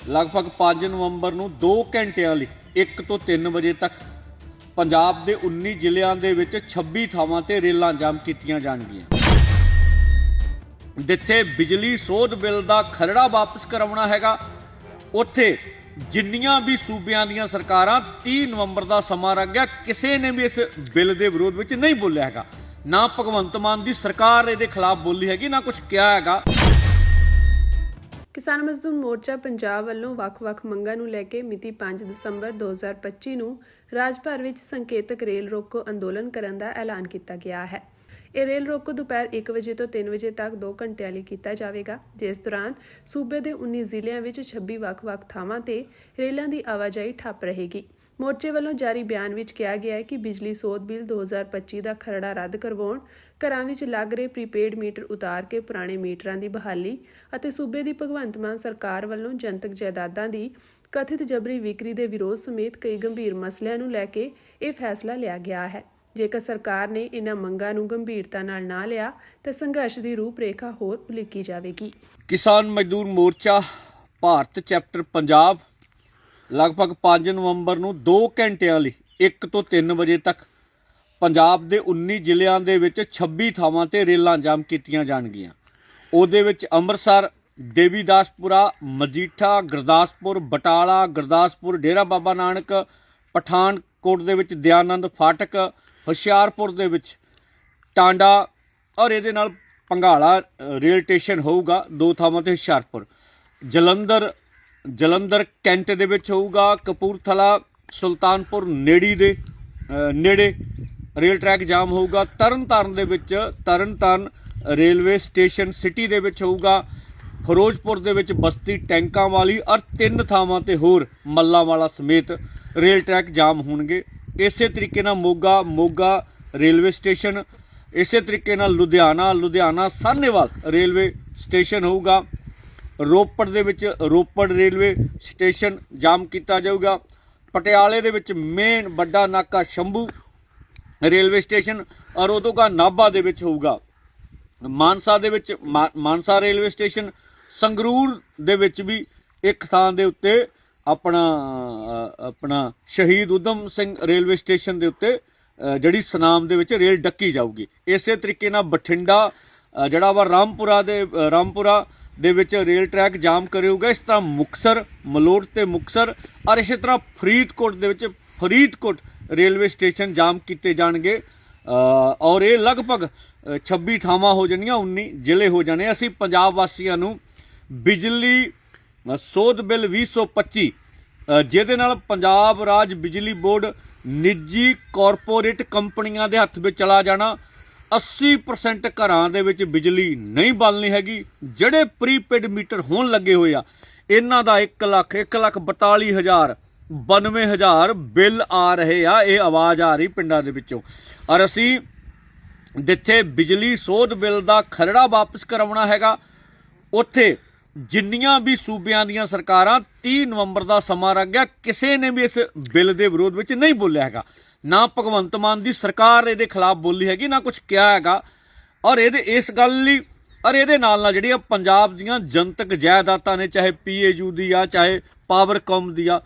ਲਗਭਗ 5 ਨਵੰਬਰ ਨੂੰ 2 ਘੰਟਿਆਂ ਲਈ 1 ਤੋਂ 3 ਵਜੇ ਤੱਕ ਪੰਜਾਬ ਦੇ 19 ਜ਼ਿਲ੍ਹਿਆਂ ਦੇ ਵਿੱਚ 26 ਥਾਵਾਂ ਤੇ ਰੇਲਾਂ ਜਾਮ ਕੀਤੀਆਂ ਜਾਣਗੀਆਂ। ਜਿੱਥੇ ਬਿਜਲੀ ਸੋਧ ਬਿੱਲ ਦਾ ਖਰੜਾ ਵਾਪਸ ਕਰਾਉਣਾ ਹੈਗਾ, ਉੱਥੇ ਜਿੰਨੀਆਂ ਵੀ ਸੂਬਿਆਂ ਦੀਆਂ ਸਰਕਾਰਾਂ 30 ਨਵੰਬਰ ਦਾ ਸਮਾਂ ਰੱਖ ਗਿਆ, ਕਿਸੇ ਨੇ ਵੀ ਇਸ ਬਿੱਲ ਦੇ ਵਿਰੋਧ ਵਿੱਚ ਨਹੀਂ ਬੋਲਿਆ ਹੈਗਾ। ਨਾ ਭਗਵੰਤ ਮਾਨ ਦੀ ਸਰਕਾਰ ਇਹਦੇ ਖਿਲਾਫ ਬੋਲੀ ਹੈਗੀ, ਨਾ ਕੁਝ ਕਿਹਾ ਹੈਗਾ। ਕਿਸਾਨ ਮਜ਼ਦੂਰ ਮੋਰਚਾ ਪੰਜਾਬ ਵੱਲੋਂ ਵੱਖ-ਵੱਖ ਮੰਗਾਂ ਨੂੰ ਲੈ ਕੇ ਮਿਤੀ 5 ਦਸੰਬਰ 2025 ਨੂੰ ਰਾਜ ਭਰ ਵਿੱਚ ਸੰਕੇਤਕ ਰੇਲ ਰੋਕੋ ਅੰਦੋਲਨ ਕਰਨ ਦਾ ਐਲਾਨ ਕੀਤਾ ਗਿਆ ਹੈ। ਇਹ ਰੇਲ ਰੋਕੋ ਦੁਪਹਿਰ 1 ਵਜੇ ਤੋਂ 3 ਵਜੇ ਤੱਕ 2 ਘੰਟਿਆਂ ਲਈ ਕੀਤਾ ਜਾਵੇਗਾ। ਜਿਸ ਦੌਰਾਨ ਸੂਬੇ ਦੇ 19 ਜ਼ਿਲ੍ਹਿਆਂ ਵਿੱਚ 26 ਵੱਖ-ਵੱਖ ਥਾਵਾਂ ਤੇ ਰੇਲਾਂ ਦੀ ਆਵਾਜਾਈ ਠੱਪ ਰਹੇਗੀ। ਮੋਰਚੇ ਵੱਲੋਂ ਜਾਰੀ ਬਿਆਨ ਵਿੱਚ ਕਿਹਾ ਗਿਆ ਹੈ ਕਿ ਬਿਜਲੀ ਸੋਧ ਬਿੱਲ 2025 ਦਾ ਖਰੜਾ ਰੱਦ ਕਰਵਾਉਣ, ਘਰਾਂ ਵਿੱਚ ਲੱਗ ਰਹੇ ਪ੍ਰੀਪੇਡ ਮੀਟਰ ਉਤਾਰ ਕੇ ਪੁਰਾਣੇ ਮੀਟਰਾਂ ਦੀ ਬਹਾਲੀ ਅਤੇ ਸੂਬੇ ਦੀ ਭਗਵੰਤ ਮਾਨ ਸਰਕਾਰ ਵੱਲੋਂ ਜਨਤਕ ਜਾਇਦਾਦਾਂ ਦੀ ਕਥਿਤ ਜਬਰੀ ਵਿਕਰੀ ਦੇ ਵਿਰੋਧ ਸਮੇਤ ਕਈ ਗੰਭੀਰ ਮਸਲਿਆਂ ਨੂੰ ਲੈ ਕੇ ਇਹ ਫੈਸਲਾ ਲਿਆ ਗਿਆ ਹੈ। ਜੇਕਰ ਸਰਕਾਰ ਨੇ ਇਹਨਾਂ ਮੰਗਾਂ ਨੂੰ ਗੰਭੀਰਤਾ ਨਾਲ ਨਾ ਲਿਆ, ਤਾਂ ਸੰਘਰਸ਼ ਦੀ ਰੂਪਰੇਖਾ ਹੋਰ ਉਲੀਕੀ ਜਾਵੇਗੀ। ਕਿਸਾਨ ਮਜ਼ਦੂਰ ਮੋਰਚਾ, ਭਾਰਤ ਚੈਪਟਰ ਪੰਜਾਬ ਲਗਭਗ 5 ਨਵੰਬਰ ਨੂੰ 2 ਘੰਟਿਆਂ ਲਈ 1 ਤੋਂ 3 ਵਜੇ ਤੱਕ ਪੰਜਾਬ ਦੇ 19 ਜ਼ਿਲ੍ਹਿਆਂ ਦੇ ਵਿੱਚ 26 ਥਾਵਾਂ ਤੇ ਰੇਲਾਂ ਜਾਮ ਕੀਤੀਆਂ ਜਾਣਗੀਆਂ। ਉਹਦੇ ਵਿੱਚ ਅੰਮ੍ਰਿਤਸਰ, ਦੇਵੀਦਾਸਪੁਰਾ, ਮਜੀਠਾ, ਗੁਰਦਾਸਪੁਰ, ਬਟਾਲਾ, ਗੁਰਦਾਸਪੁਰ, ਡੇਰਾ ਬਾਬਾ ਨਾਨਕ, ਪਠਾਨਕੋਟ ਦੇ ਵਿੱਚ ਦਿਆਨੰਦ ਫਾਟਕ, ਹੁਸ਼ਿਆਰਪੁਰ ਦੇ ਵਿੱਚ ਟਾਂਡਾ ਔਰ ਇਹਦੇ ਨਾਲ ਪੰਘਾਲਾ ਰੇਲ ਸਟੇਸ਼ਨ ਹੋਊਗਾ ਦੋ ਥਾਵਾਂ ਤੇ ਹੁਸ਼ਿਆਰਪੁਰ। ਜਲੰਧਰ ਜਲੰਧਰ ਕੈਂਟ ਦੇ ਵਿੱਚ ਹੋਊਗਾ ਕਪੂਰਥਲਾ, ਸੁਲਤਾਨਪੁਰ ਨੇੜੀ ਦੇ ਨੇੜੇ ਰੇਲ ਟਰੈਕ ਜਾਮ ਹੋਊਗਾ। ਤਰਨਤਾਰਨ ਦੇ ਵਿੱਚ, ਤਰਨਤਾਰਨ ਰੇਲਵੇ ਸਟੇਸ਼ਨ ਸਿਟੀ ਦੇ ਵਿੱਚ ਹੋਊਗਾ। ਫਿਰੋਜ਼ਪੁਰ ਦੇ ਵਿੱਚ ਬਸਤੀ ਟੈਂਕਾਂ ਵਾਲੀ ਔਰ ਤਿੰਨ ਥਾਵਾਂ ਤੇ ਹੋਰ ਮੱਲਾਂ ਵਾਲਾ ਸਮੇਤ ਰੇਲ ਟਰੈਕ ਜਾਮ ਹੋਣਗੇ। ਇਸੇ ਤਰੀਕੇ ਨਾਲ ਮੋਗਾ ਮੋਗਾ ਰੇਲਵੇ ਸਟੇਸ਼ਨ, ਇਸੇ ਤਰੀਕੇ ਨਾਲ ਲੁਧਿਆਣਾ ਲੁਧਿਆਣਾ ਸਾਹਨੇਵਾਲ ਰੇਲਵੇ ਸਟੇਸ਼ਨ ਹੋਊਗਾ। ਰੋਪੜ ਦੇ ਵਿੱਚ ਰੋਪੜ ਰੇਲਵੇ ਸਟੇਸ਼ਨ ਜਾਮ ਕੀਤਾ ਜਾਊਗਾ। ਪਟਿਆਲੇ ਦੇ ਵਿੱਚ ਮੇਨ ਵੱਡਾ ਨਾਕਾ ਸ਼ੰਭੂ ਰੇਲਵੇ ਸਟੇਸ਼ਨ ਔਰ ਉਦੋਂ ਨਾਭਾ ਦੇ ਵਿੱਚ ਹੋਊਗਾ। ਮਾਨਸਾ ਦੇ ਵਿੱਚ ਮਾ- ਮਾਨਸਾ ਰੇਲਵੇ ਸਟੇਸ਼ਨ, ਸੰਗਰੂਰ ਦੇ ਵਿੱਚ ਵੀ ਇੱਕ ਥਾਂ ਦੇ ਉੱਤੇ ਆਪਣਾ ਆਪਣਾ ਸ਼ਹੀਦ ਉਦਮ ਸਿੰਘ ਰੇਲਵੇ ਸਟੇਸ਼ਨ ਦੇ ਉੱਤੇ ਜਿਹੜੀ ਸਨਾਮ ਦੇ ਵਿੱਚ ਰੇਲ ਡੱਕੀ ਜਾਊਗੀ। ਇਸੇ ਤਰੀਕੇ ਨਾਲ ਬਠਿੰਡਾ ਜਿਹੜਾ ਵਾ ਰਾਮਪੁਰਾ ਦੇ ਰਾਮਪੁਰਾ ਦੇ ਵਿੱਚ ਰੇਲ ਟਰੈਕ ਜਾਮ ਕਰੇਗਾ ਇਸ ਤਰ੍ਹਾਂ ਮੁਕਸਰ ਮਲੋਟ ਤੇ ਮੁਕਸਰ ਔਰ ਇਸੇ ਤਰ੍ਹਾਂ ਫਰੀਦਕੋਟ ਦੇ ਵਿੱਚ ਫਰੀਦਕੋਟ ਰੇਲਵੇ ਸਟੇਸ਼ਨ ਜਾਮ ਕੀਤੇ ਜਾਣਗੇ। ਔਰ ਇਹ ਲਗਭਗ ਅ, 26 ਥਾਵਾਂ ਹੋ ਜਾਣੀਆਂ 19 ਜ਼ਿਲ੍ਹੇ ਹੋ ਜਾਣੇ। ਅਸੀਂ ਪੰਜਾਬ ਵਾਸੀਆਂ ਨੂੰ ਬਿਜਲੀ ਸੋਧ ਬਿੱਲ 2025 ਅ, ਜਿਹਦੇ ਨਾਲ ਪੰਜਾਬ ਰਾਜ ਬਿਜਲੀ ਬੋਰਡ ਨਿੱਜੀ ਕਾਰਪੋਰੇਟ ਕੰਪਨੀਆਂ ਦੇ ਹੱਥ ਵਿੱਚ ਚਲਾ ਜਾਣਾ 80% ਘਰਾਂ ਦੇ ਵਿੱਚ ਬਿਜਲੀ ਨਹੀਂ ਬਲਣੀ ਹੈਗੀ। ਜਿਹੜੇ ਪ੍ਰੀਪੇਡ ਮੀਟਰ ਹੋਣ ਲੱਗੇ ਹੋਏ ਆ, ਇਹਨਾਂ ਦਾ 1 ਲੱਖ 1 ਲੱਖ 42 ਹਜ਼ਾਰ 92 ਹਜ਼ਾਰ ਬਿੱਲ ਆ ਰਹੇ ਆ, ਇਹ ਆਵਾਜ਼ ਆ ਰਹੀ ਪਿੰਡਾਂ ਦੇ ਵਿੱਚੋਂ। ਔਰ ਅਸੀਂ ਜਿੱਥੇ ਬਿਜਲੀ ਸੋਧ ਬਿੱਲ ਦਾ ਖਰੜਾ ਵਾਪਸ ਕਰਾਉਣਾ ਹੈਗਾ, ਉੱਥੇ ਜਿੰਨੀਆਂ ਵੀ ਸੂਬਿਆਂ ਦੀਆਂ ਸਰਕਾਰਾਂ 30 ਨਵੰਬਰ ਦਾ ਸਮਾਂ ਰੱਖ ਗਿਆ, ਕਿਸੇ ਨੇ ਵੀ ਇਸ ਬਿੱਲ ਦੇ ਵਿਰੋਧ ਵਿੱਚ ਨਹੀਂ ਬੋਲਿਆ ਹੈਗਾ। ਨਾ ਭਗਵੰਤ ਮਾਨ ਦੀ ਸਰਕਾਰ ਇਹਦੇ ਖਿਲਾਫ ਬੋਲੀ ਹੈਗੀ, ਨਾ ਕੁਝ ਕਿਹਾ ਹੈਗਾ। ਔਰ ਇਹਦੇ, ਇਸ ਗੱਲ ਲਈ, ਔਰ ਇਹਦੇ ਨਾਲ ਨਾਲ ਜਿਹੜੀਆਂ ਪੰਜਾਬ ਦੀਆਂ ਜਨਤਕ ਜਾਇਦਾਦਾਂ ਨੇ, ਚਾਹੇ ਪੀਏਯੂ ਦੀ ਆ, ਚਾਹੇ ਪਾਵਰਕਾਮ ਦੀ ਆ